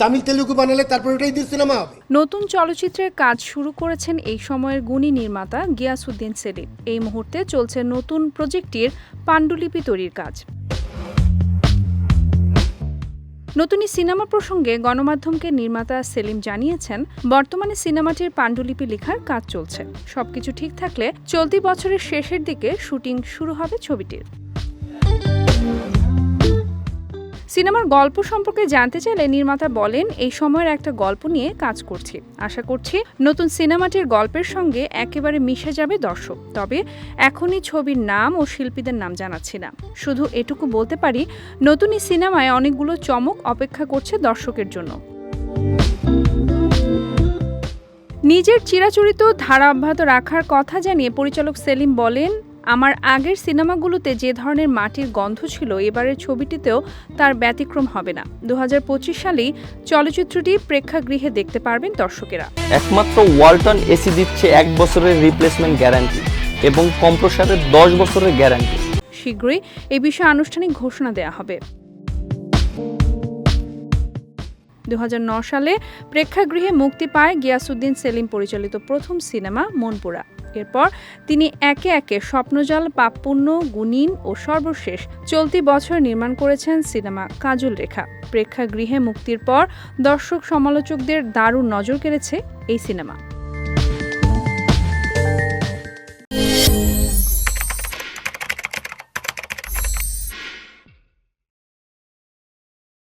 তামিল, তেলুগু বানালে তারপর ওটাই দিয়ে সিনেমা হবে। নতুন চলচ্চিত্রের কাজ শুরু করেছেন এই সময়ের গুণী নির্মাতা গিয়াসুদ্দিন সেলিম। এই মুহূর্তে চলছে নতুন প্রজেক্টটির পাণ্ডুলিপি তৈরির কাজ। নতুন সিনেমা প্রসঙ্গে গণমাধ্যমকে নির্মাতা সেলিম জানিয়েছেন, বর্তমানে সিনেমাটির পাণ্ডুলিপি লেখার কাজ চলছে। সবকিছু ঠিক থাকলে চলতি বছরের শেষের দিকে শুটিং শুরু হবে ছবিটির। সিনেমার গল্প সম্পর্কে জানতে চাইলে নির্মাতা বলেন, এই সময়ের একটা গল্প নিয়ে কাজ করছি। আশা করছি নতুন সিনেমাটির গল্পের সঙ্গে একেবারে মিশে যাবে দর্শক। তবে এখনই ছবির নাম ও শিল্পীদের নাম জানাচ্ছি না। শুধু এটুকু বলতে পারি, নতুন এই সিনেমায় অনেকগুলো চমক অপেক্ষা করছে দর্শকের জন্য। নিজের চিরাচরিত ধারা অব্যাহত রাখার কথা জানিয়ে পরিচালক সেলিম বলেন আমার আগের সিনেমাগুলোতে যে ধরনের মাটির গন্ধ ছিল এবারের ছবিটিতেও তার ব্যতিক্রম হবে না। দু হাজার পঁচিশ সালেই চলচ্চিত্রটি প্রেক্ষাগৃহে দেখতে পারবেন দর্শকেরা। একমাত্র ওয়ালটন এসি দিচ্ছে এক বছরের রিপ্লেসমেন্ট গ্যারান্টি এবং কম্প্রসারের দশ বছরের গ্যারান্টি শীঘ্রই এ বিষয়ে আনুষ্ঠানিক ঘোষণা দেয়া হবে। দু সালে প্রেক্ষাগৃহে মুক্তি পায় গিয়াসুদ্দিন সেলিম পরিচালিত প্রথম সিনেমা মনপুরা। এরপর তিনি একে একে স্বপ্নজাল, পাপপুণ্য গুনিন ও সর্বশেষ চলতি বছর নির্মাণ করেছেন সিনেমা কাজল রেখা। প্রেক্ষাগৃহে মুক্তির পর দর্শক সমালোচকদের দারুণ নজর কেড়েছে এই সিনেমা।